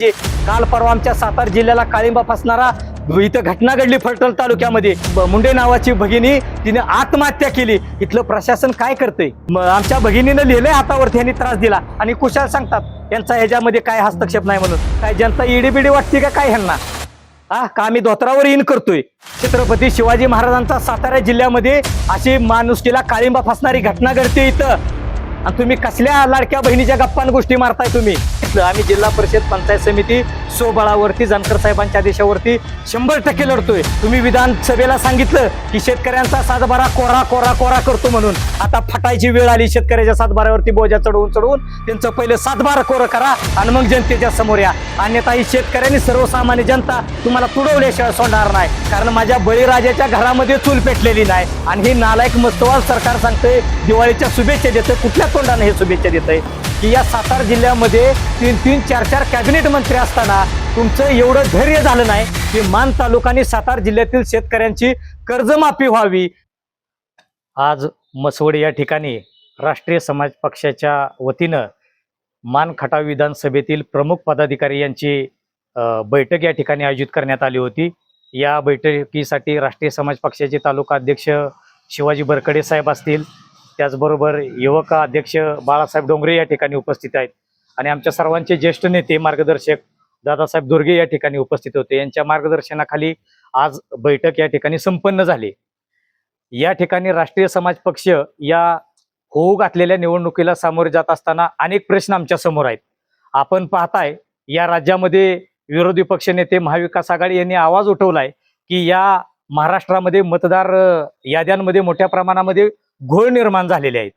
म्हणजे काल परवा आमच्या सातारा जिल्ह्याला काळिंबा फसणारा इथं घटना घडली फलटण तालुक्यामध्ये. ब- मुंडे नावाची भगिनी तिने आत्महत्या केली. इथलं प्रशासन काय करतंय? आमच्या भगिनीनं लिहिलंय हातावरती यांनी त्रास दिला. आणि कुशाल सांगतात यांचा ह्याच्यामध्ये काय हस्तक्षेप नाही म्हणून. काय जनता इडीबिडी वाटते का काय ह्यांना? हा का आम्ही धोत्रावर इन करतोय? छत्रपती शिवाजी महाराजांचा सातारा जिल्ह्यामध्ये अशी माणुसकीला काळिंबा फसणारी घटना घडते इथं. आणि तुम्ही कसल्या लाडक्या बहिणीच्या गप्पान गोष्टी मारताय तुम्ही? आम्ही जिल्हा परिषद पंचायत समिती सोबळावरती जानकर साहेबांच्या आदेशावरती शंभर टक्के लढतोय. तुम्ही विधानसभेला सांगितलं की शेतकऱ्यांचा सातबारा कोरा कोरा कोरा करतो म्हणून. आता फटायची वेळ आली शेतकऱ्याच्या सातबारावरती बोजा चढवून चढवून त्यांचं पहिलं सातबारा कोरं करा आणि मग जनतेच्या समोर या. अन्यथा ही शेतकऱ्यांनी सर्वसामान्य जनता तुम्हाला तुडवल्याशिवाय सोडणार नाही. कारण माझ्या बळीराजाच्या घरामध्ये चूल पेटलेली नाही. आणि हे नालायक मस्तवाल सरकार सांगतंय दिवाळीच्या शुभेच्छा देतंय कुठल्या तोंडाने हे शुभेच्छा देतंय? की या सातारा जिल्ह्यामध्ये तीन तीन चार चार कॅबिनेट मंत्री असताना तुमचं एवढं धैर्य झालं नाही की मान तालुका आणि सातारा जिल्ह्यातील शेतकऱ्यांची कर्जमाफी व्हावी. आज मसवड या ठिकाणी राष्ट्रीय समाज पक्षाच्या वतीनं मान खटाव विधानसभेतील प्रमुख पदाधिकारी यांची बैठक या ठिकाणी आयोजित करण्यात आली होती. या बैठकीसाठी राष्ट्रीय समाज पक्षाचे तालुका अध्यक्ष शिवाजी बरकडे साहेब असतील त्याचबरोबर युवक अध्यक्ष बाळासाहेब डोंगरे या ठिकाणी उपस्थित आहेत. आणि आमच्या सर्वांचे ज्येष्ठ नेते मार्गदर्शक दादासाहेब दुर्गे या ठिकाणी उपस्थित होते. यांच्या मार्गदर्शनाखाली आज बैठक या ठिकाणी संपन्न झाली. या ठिकाणी राष्ट्रीय समाज पक्ष या होऊ घातलेल्या निवडणुकीला सामोरे जात असताना अनेक प्रश्न आमच्यासमोर आहेत. आपण पाहताय या राज्यामध्ये विरोधी पक्षनेते महाविकास आघाडी यांनी आवाज उठवलाय की या महाराष्ट्रामध्ये मतदार याद्यांमध्ये मोठ्या प्रमाणामध्ये घोळ निर्माण झालेले आहेत.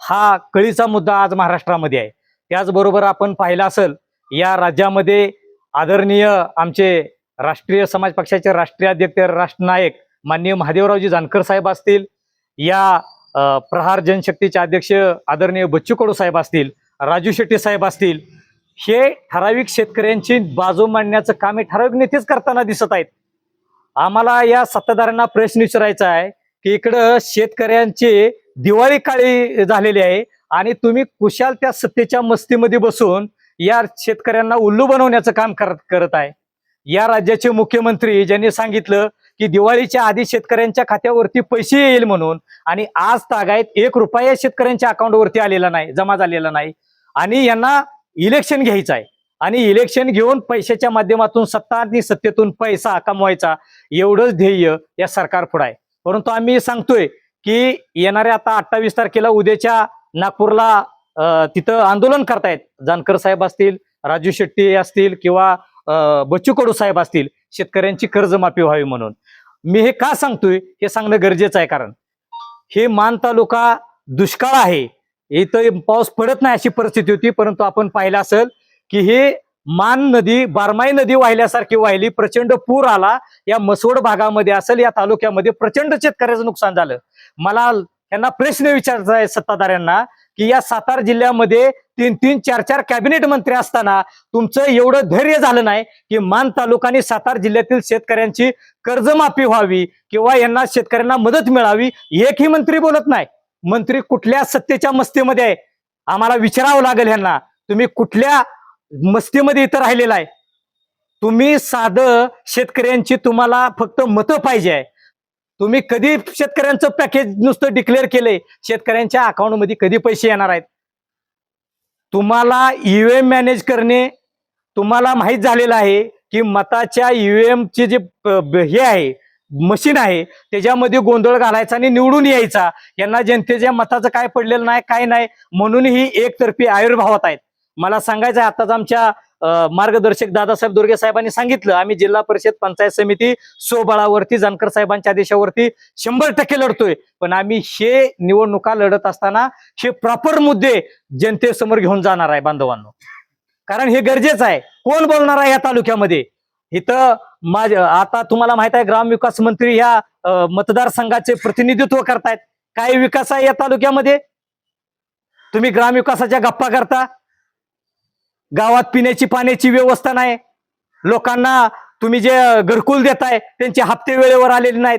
हा कळीचा मुद्दा आज महाराष्ट्रामध्ये आहे. त्याचबरोबर आपण पाहिलं असेल या राज्यामध्ये आदरणीय आमचे राष्ट्रीय समाज पक्षाचे राष्ट्रीय अध्यक्ष राष्ट्रनायक माननीय महादेवरावजी जानकर साहेब असतील या प्रहार जनशक्तीचे अध्यक्ष आदरणीय बच्चू कडू साहेब असतील राजू शेट्टी साहेब असतील हे ठराविक शेतकऱ्यांची बाजू मांडण्याचं काम हे ठराविक नेतेच करताना दिसत आहेत. आम्हाला या सत्ताधाऱ्यांना प्रश्न विचारायचा आहे की इकडं शेतकऱ्यांची दिवाळी काळी झालेली आहे आणि तुम्ही कुशाल त्या सत्तेच्या मस्तीमध्ये बसून या शेतकऱ्यांना उल्लू बनवण्याचं काम करत करत आहे. या राज्याचे मुख्यमंत्री ज्यांनी सांगितलं की दिवाळीच्या आधी शेतकऱ्यांच्या खात्यावरती पैसे येईल म्हणून आणि आज तागायत एक रुपया शेतकऱ्यांच्या अकाउंटवरती आलेला नाही जमा झालेला नाही. आणि यांना इलेक्शन घ्यायचं आहे. आणि इलेक्शन घेऊन पैशाच्या माध्यमातून सत्ता आणि सत्तेतून पैसा कमवायचा एवढंच ध्येय या सरकार पुढे आहे. परंतु आम्ही सांगतोय की येणाऱ्या आता अठ्ठावीस तारखेला उद्याच्या नागपूरला तिथं आंदोलन करतायत. जानकर साहेब असतील राजू शेट्टी असतील किंवा बच्चू कडू साहेब असतील शेतकऱ्यांची कर्जमाफी व्हावी म्हणून. मी हे का सांगतोय? हे सांगणं गरजेचं आहे कारण हे मान तालुका दुष्काळ आहे. इथं पाऊस पडत नाही अशी परिस्थिती होती परंतु आपण पाहिलं असेल की हे मान नदी बारमाई नदी वाहिल्यासारखी वाहिली प्रचंड पूर आला या मसवड भागामध्ये असेल या तालुक्यामध्ये प्रचंड शेतकऱ्याचं नुकसान झालं. मला यांना प्रश्न विचारायचा आहे सत्ताधाऱ्यांना की या सातारा जिल्ह्यामध्ये तीन तीन चार चार कॅबिनेट मंत्री असताना तुमचं एवढं धैर्य झालं नाही की मान तालुका आणि सातारा जिल्ह्यातील शेतकऱ्यांची कर्जमाफी व्हावी किंवा यांना शेतकऱ्यांना मदत मिळावी एकही मंत्री बोलत नाही. मंत्री कुठल्या सत्तेच्या मस्तीमध्ये आहे? आम्हाला विचारावं लागेल ह्यांना तुम्ही कुठल्या मस्तीमध्ये इथं राहिलेला आहे. तुम्ही साधं शेतकऱ्यांची तुम्हाला फक्त मतं पाहिजे आहे. तुम्ही कधी शेतकऱ्यांचं पॅकेज नुसतं डिक्लेअर केलंय शेतकऱ्यांच्या अकाउंटमध्ये कधी पैसे येणार आहेत? तुम्हाला ईव्हीएम मॅनेज करणे तुम्हाला माहीत झालेलं आहे की मताच्या ईव्हीएमचे जे हे आहे मशीन आहे त्याच्यामध्ये गोंधळ घालायचा आणि निवडून यायचा. यांना जनतेच्या मताचं काय पडलेलं नाही काय नाही म्हणून ही एकतर्फी आयुर्भावात आहेत. मला सांगायचं आहे आताच आमच्या मार्गदर्शक दादासाहेब दुर्गे साहेबांनी सांगितलं. आम्ही जिल्हा परिषद पंचायत समिती सोबळावरती जानकर साहेबांच्या आदेशावरती शंभर टक्के लढतोय. पण आम्ही हे निवडणुका लढत असताना हे प्रॉपर मुद्दे जनतेसमोर घेऊन जाणार आहे बांधवांनो. कारण हे गरजेचं आहे. कोण बोलणार आहे या तालुक्यामध्ये? इथं माझ आता तुम्हाला माहीत आहे ग्रामविकास मंत्री ह्या मतदारसंघाचे प्रतिनिधित्व करतायत. काय विकास आहे या तालुक्यामध्ये? तुम्ही ग्रामविकासाच्या गप्पा करता. गावात पिण्याची पाण्याची व्यवस्था नाही. लोकांना तुम्ही जे घरकुल देताय त्यांचे हप्ते वेळेवर आलेले नाहीत.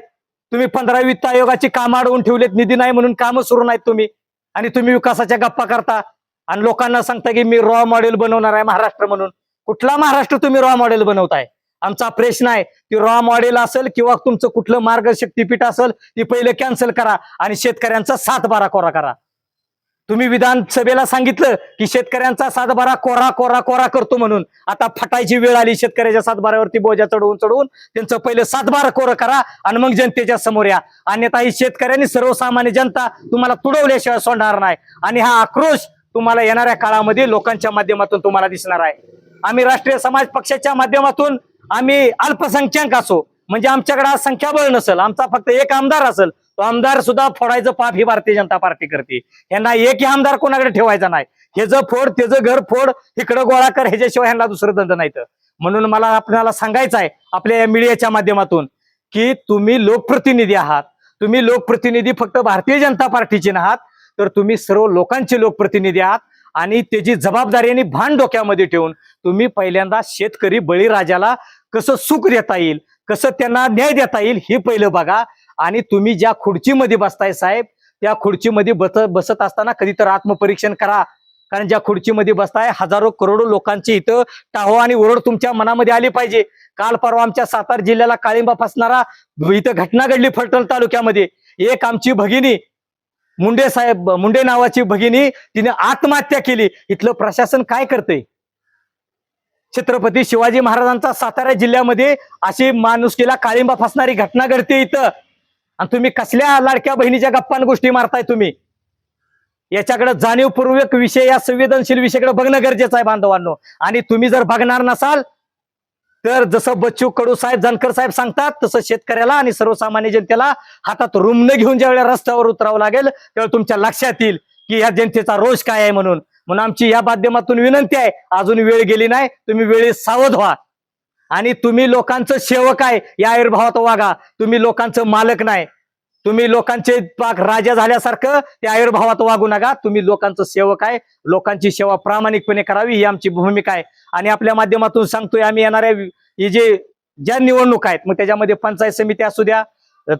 तुम्ही पंधरा वित्त आयोगाची कामं अडवून ठेवलेत निधी नाही म्हणून कामं सुरू नाहीत तुम्ही. आणि तुम्ही विकासाच्या गप्पा करता. आणि लोकांना सांगता की मी रॉ मॉडेल बनवणार आहे महाराष्ट्र म्हणून. कुठला महाराष्ट्र तुम्ही रॉ मॉडेल बनवताय? आमचा प्रश्न आहे की रॉ मॉडेल असेल किंवा तुमचं कुठलं मार्गशक्तीपीठ असेल ती पहिले कॅन्सल करा आणि शेतकऱ्यांचा सातबारा कोरा करा. तुम्ही विधानसभेला सांगितलं की शेतकऱ्यांचा सातबारा कोरा कोरा कोरा करतो म्हणून. आता फटायची वेळ आली शेतकऱ्याच्या सातबाऱ्यावरती बोजा चढवून चढवून त्यांचं पहिलं सातबारा कोरं करा आणि मग जनतेच्या समोर या. अन्यथा ही शेतकऱ्यांनी सर्वसामान्य जनता तुम्हाला तुडवल्याशिवाय सोडणार नाही. आणि हा आक्रोश तुम्हाला येणाऱ्या काळामध्ये लोकांच्या माध्यमातून तुम्हाला दिसणार आहे. आम्ही राष्ट्रीय समाज पक्षाच्या माध्यमातून आम्ही अल्पसंख्याक असो. म्हणजे आमच्याकडे आज संख्याबळ नसेल आमचा फक्त एक आमदार असेल. आमदार सुद्धा फोडायचं पाप ही भारतीय जनता पार्टी करते. यांना एकही आमदार कोणाकडे ठेवायचा नाही. हे जर फोड त्याचं घर फोड इकडं गोळा कर ह्याच्याशिवाय ह्यांना दुसरं धंदा नाही तर. म्हणून मला आपल्याला सांगायचं आहे आपल्या या मीडियाच्या माध्यमातून की तुम्ही लोकप्रतिनिधी आहात. तुम्ही लोकप्रतिनिधी फक्त भारतीय जनता पार्टीचे नाहात तर तुम्ही सर्व लोकांचे लोकप्रतिनिधी आहात. आणि त्याची जबाबदारी आणि भान डोक्यामध्ये ठेवून तुम्ही पहिल्यांदा शेतकरी बळीराजाला कसं सुख देता येईल कसं त्यांना न्याय देता येईल हे पहिलं बघा. आणि तुम्ही ज्या खुर्चीमध्ये बसताय साहेब त्या खुर्चीमध्ये बस बसत असताना कधी तर आत्मपरीक्षण करा. कारण ज्या खुर्चीमध्ये बसताय हजारो करोडो लोकांची इथं टाहो आणि ओरड तुमच्या मनामध्ये आली पाहिजे. काल परवा आमच्या सातारा जिल्ह्याला काळिंबा फसणारा इथं घटना घडली फलटण तालुक्यामध्ये. एक आमची भगिनी मुंडे साहेब मुंडे नावाची भगिनी तिने आत्महत्या केली. इथलं प्रशासन काय करतंय? छत्रपती शिवाजी महाराजांचा सातारा जिल्ह्यामध्ये अशी माणुसकीला काळिंबा फसणारी घटना घडते इथं. आणि तुम्ही कसल्या लाडक्या बहिणीच्या गप्पान गोष्टी मारताय तुम्ही? याच्याकडे जाणीवपूर्वक विषय या संवेदनशील विषयाकडे बघणं गरजेचं आहे बांधवांनो. आणि तुम्ही जर बघणार नसाल तर जसं बच्चू कडू साहेब जानकर साहेब सांगतात तसं शेतकऱ्याला आणि सर्वसामान्य जनतेला हातात रुमणं घेऊन ज्यावेळेला रस्त्यावर उतरावं लागेल त्यावेळेला तुमच्या लक्षात येईल की ह्या जनतेचा रोष काय आहे म्हणून. म्हणून आमची या माध्यमातून विनंती आहे अजून वेळ गेली नाही तुम्ही वेळेत सावध व्हा. आणि तुम्ही लोकांचं सेवक आहे या आयुर्भावात वागा. तुम्ही लोकांचं मालक नाही. तुम्ही लोकांचे पाक राजा झाल्यासारखं त्या आयुर्भावात वागू नका. तुम्ही लोकांचं सेवक आहे. लोकांची सेवा प्रामाणिकपणे करावी ही आमची भूमिका आहे. आणि आपल्या माध्यमातून सांगतोय आम्ही येणाऱ्या ही जे ज्या निवडणूक आहेत मग त्याच्यामध्ये पंचायत समिती असू द्या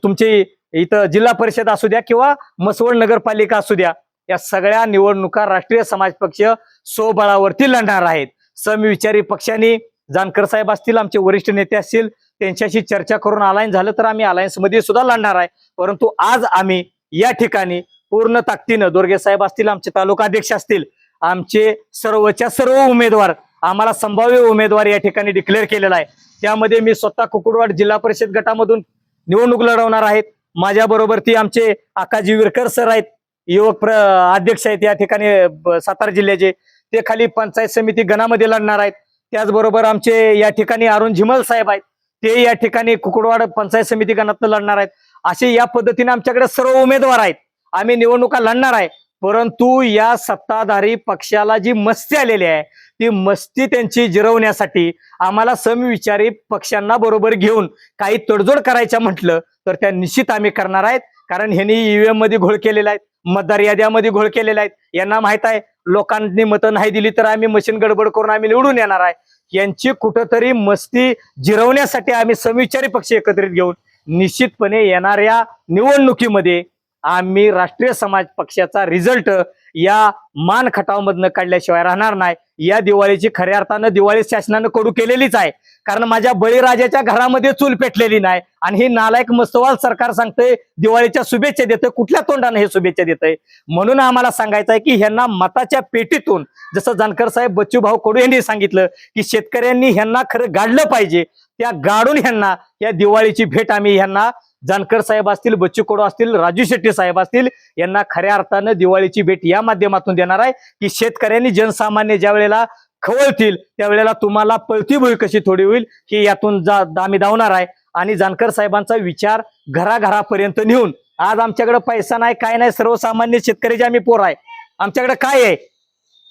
तुमची इथं जिल्हा परिषद असू द्या किंवा मसवड नगरपालिका असू द्या या सगळ्या निवडणुका राष्ट्रीय समाज पक्ष स्वबळावरती लढणार आहेत. समविचारी पक्षांनी जानकर साहेब असतील आमचे वरिष्ठ नेते असतील त्यांच्याशी चर्चा करून अलायन्स झालं तर आम्ही अलायन्समध्ये सुद्धा लढणार आहे. परंतु आज आम्ही या ठिकाणी पूर्ण ताकदीनं दोरगे साहेब असतील आमचे तालुका अध्यक्ष असतील आमचे सर्वच्या सर्व उमेदवार आम्हाला संभाव्य उमेदवार या ठिकाणी डिक्लेअर केलेला आहे. त्यामध्ये मी स्वतः कुकुडवाड जिल्हा परिषद गटामधून निवडणूक लढवणार आहेत. माझ्याबरोबर ती आमचे आकाजी विरकर सर आहेत युवक प्र अध्यक्ष आहेत या ठिकाणी सातारा जिल्ह्याचे. ते खाली पंचायत समिती गणामध्ये लढणार आहेत. त्याचबरोबर आमचे या ठिकाणी अरुण झिमल साहेब आहेत. ते या ठिकाणी कुकुडवाड पंचायत समिती गणातनं लढणार आहेत. असे या पद्धतीने आमच्याकडे सर्व उमेदवार आहेत. आम्ही निवडणुका लढणार आहे. परंतु या सत्ताधारी पक्षाला जी मस्ती आलेली आहे ती मस्ती त्यांची जिरवण्यासाठी आम्हाला समविचारी पक्षांना बरोबर घेऊन काही तडजोड करायच्या म्हटलं तर त्या निश्चित आम्ही करणार आहेत. कारण ह्यांनी ईव्हीएममध्ये घोळ केलेला आहेत मतदार याद्यामध्ये घोळ केलेला आहेत यांना माहीत आहे लोकांनी मतं नाही दिली तर आम्ही मशीन गडबड करून आम्ही निवडून येणार आहे. यांची कुठंतरी मस्ती जिरवण्यासाठी आम्ही समविचारी पक्ष एकत्रित घेऊन निश्चितपणे येणाऱ्या निवडणुकीमध्ये आम्ही राष्ट्रीय समाज पक्षाचा रिझल्ट या मान खटावमधनं काढल्याशिवाय राहणार नाही. या दिवाळीची खऱ्या अर्थानं दिवाळी शासनानं कडू केलेलीच आहे. कारण माझ्या बळीराजाच्या घरामध्ये चूल पेटलेली नाही. आणि ही नालायक मस्तवाल सरकार सांगतंय दिवाळीच्या शुभेच्छा देतंय. कुठल्या तोंडाने हे शुभेच्छा देतंय? म्हणून आम्हाला सांगायचं आहे की ह्यांना मताच्या पेटीतून जसं जानकर साहेब बच्चूभाऊ कडू यांनी सांगितलं की शेतकऱ्यांनी ह्यांना खरं गाडलं पाहिजे. त्या गाडून ह्यांना या दिवाळीची भेट आम्ही ह्यांना जानकर साहेब असतील बच्चू कडू असतील राजू शेट्टी साहेब असतील यांना खऱ्या अर्थानं दिवाळीची भेट या माध्यमातून देणार आहे की शेतकऱ्यांनी जनसामान्य ज्या वेळेला खवळतील त्यावेळेला तुम्हाला पळती भुई कशी थोडी होईल ही यातून जा आम्ही धावणार आहे. आणि जानकर साहेबांचा विचार घराघरापर्यंत नेऊन आज आमच्याकडे पैसा नाही काय नाही सर्वसामान्य शेतकऱ्याचे आम्ही पोर आहे आमच्याकडे काय आहे?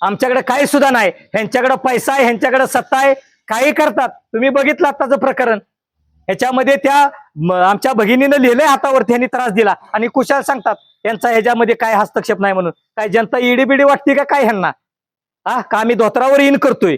आमच्याकडे काही सुद्धा नाही ह्यांच्याकडे पैसा आहे ह्यांच्याकडे सत्ता आहे काही करतात. तुम्ही बघितलं आताचं प्रकरण. ह्याच्यामध्ये त्या आमच्या भगिनीनं लिहिलंय हातावरती यांनी त्रास दिला. आणि कुशाल सांगतात यांचा ह्याच्यामध्ये काय हस्तक्षेप नाही म्हणून. काय जनता इडी बिडी वाटते का? काय ह्यांना? हा का आम्ही धोत्रावर इन करतोय?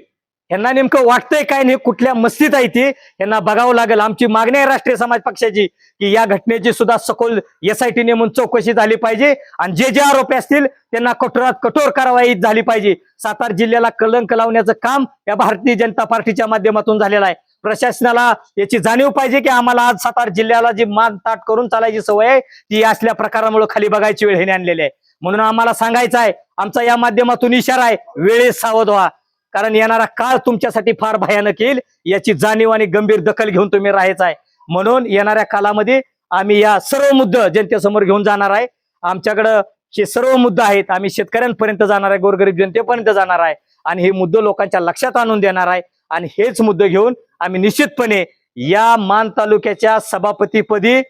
यांना नेमकं वाटतंय काय नाही कुठल्या मस्तीत आहे ती यांना बघावं लागेल. आमची मागणी आहे राष्ट्रीय समाज पक्षाची की या घटनेची सुद्धा सखोल एस आय टी नेमून चौकशी झाली पाहिजे. आणि जे जे आरोपी असतील त्यांना कठोरात कठोर कारवाई झाली पाहिजे. सातारा जिल्ह्याला कलंक लावण्याचं काम या भारतीय जनता पार्टीच्या माध्यमातून झालेलं आहे. प्रशासनाला याची जाणीव पाहिजे की आम्हाला आज सातारा जिल्ह्याला जी मान ताट करून चालायची सवय आहे ती असल्या प्रकारामुळे खाली बघायची वेळ हे आणलेली आहे. म्हणून आम्हाला सांगायचं आहे आमचा या माध्यमातून इशारा आहे वेळेत सावध व्हा. कारण येणारा काळ तुमच्यासाठी फार भयानक येईल. याची जाणीव आणि गंभीर दखल घेऊन तुम्ही राहायचा आहे. म्हणून येणाऱ्या कालामध्ये आम्ही या सर्व मुद्दे जनतेसमोर घेऊन जाणार आहे. आमच्याकडं हे सर्व मुद्दे आहेत आम्ही शेतकऱ्यांपर्यंत जाणार आहे गोरगरीब जनतेपर्यंत जाणार आहे. आणि हे मुद्दे लोकांच्या लक्षात आणून देणार आहे. आणि हेच मुद्दे घेऊन आम्ही निश्चितपणे या मान तालुक्याच्या सभापतीपदी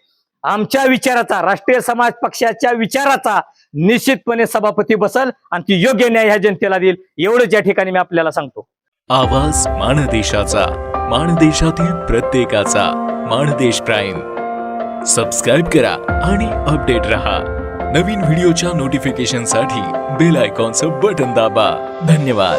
आमच्या विचाराचा राष्ट्रीय समाज पक्षाच्या विचाराचा निश्चितपणे सभापती बसल आणि ती योग्य न्याय ह्या जनतेला देईल. एवढंच या ठिकाणी मी आपल्याला सांगतो. आवाज मानदेशाचा मान देशातील प्रत्येकाचा मानदेश प्राईम. सबस्क्राईब करा आणि अपडेट रहा. नवीन व्हिडिओच्या नोटिफिकेशनसाठी बेल आयकॉनचं बटन दाबा. धन्यवाद.